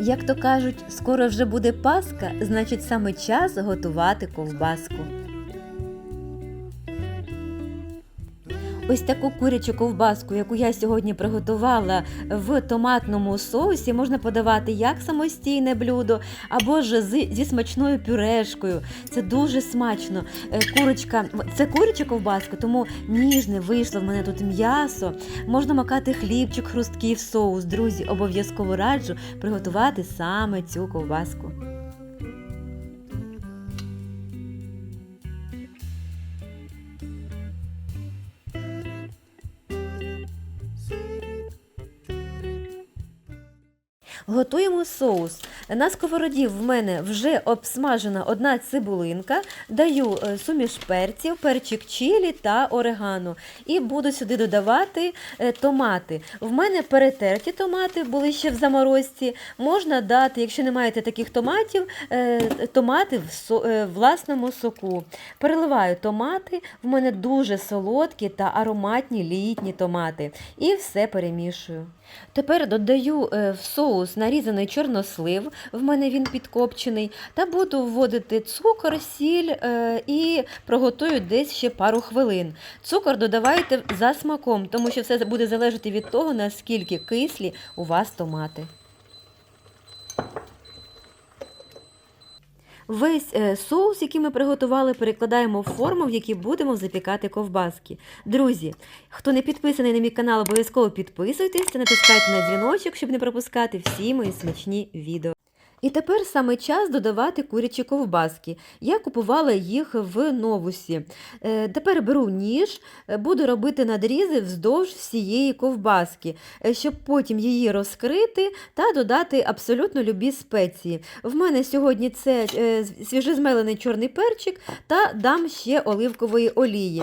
Як то кажуть, скоро вже буде Пасха, значить саме час готувати ковбаску. Ось таку курячу ковбаску, яку я сьогодні приготувала в томатному соусі, можна подавати як самостійне блюдо, або ж зі смачною пюрешкою. Це дуже смачно. Е, Курочка, це куряча ковбаска, тому ніжне вийшло в мене тут м'ясо. Можна макати хлібчик хрусткий в соус. Друзі, обов'язково раджу приготувати саме цю ковбаску. Готуємо соус. На сковороді в мене вже обсмажена одна цибулинка, даю е, суміш перців, перчик чилі та орегано. І буду сюди додавати е, томати. В мене перетерті томати були ще в заморозці. Можна дати, якщо не маєте таких томатів, е, томати в власному соку. Переливаю томати, в мене дуже солодкі та ароматні літні томати. І все перемішую. Тепер додаю в соус нарізаний чорнослив, в мене він підкопчений, та буду вводити цукор, сіль е, і проготую десь ще пару хвилин. Цукор додавайте за смаком, тому що все буде залежати від того, наскільки кислі у вас томати. Весь е, соус, який ми приготували, перекладаємо в форму, в якій будемо запікати ковбаски. Друзі, хто не підписаний на мій канал, обов'язково підписуйтесь та натискайте на дзвіночок, щоб не пропускати всі мої смачні відео. І тепер саме час додавати курячі ковбаски. Я купувала їх в новусі. Е, тепер беру ніж, е, буду робити надрізи вздовж всієї ковбаски, е, щоб потім її розкрити та додати абсолютно любі спеції. В мене сьогодні це свіжезмелений чорний перчик та дам ще оливкової олії.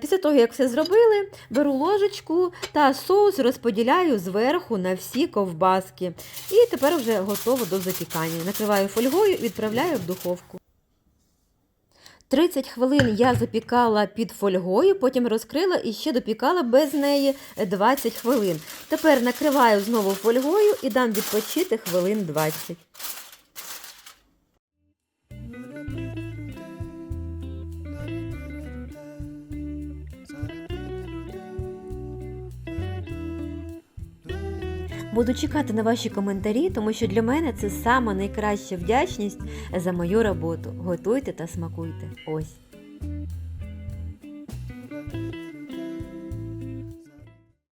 Після того, як все зробили, беру ложечку та соус розподіляю зверху на всі ковбаски. І тепер вже готово до запікання. Накриваю фольгою і відправляю в духовку. 30 хвилин я запікала під фольгою, потім розкрила і ще допікала без неї 20 хвилин. Тепер накриваю знову фольгою і дам відпочити хвилин 20. Буду чекати на ваші коментарі, тому що для мене це сама найкраща вдячність за мою роботу. Готуйте та смакуйте. Ось.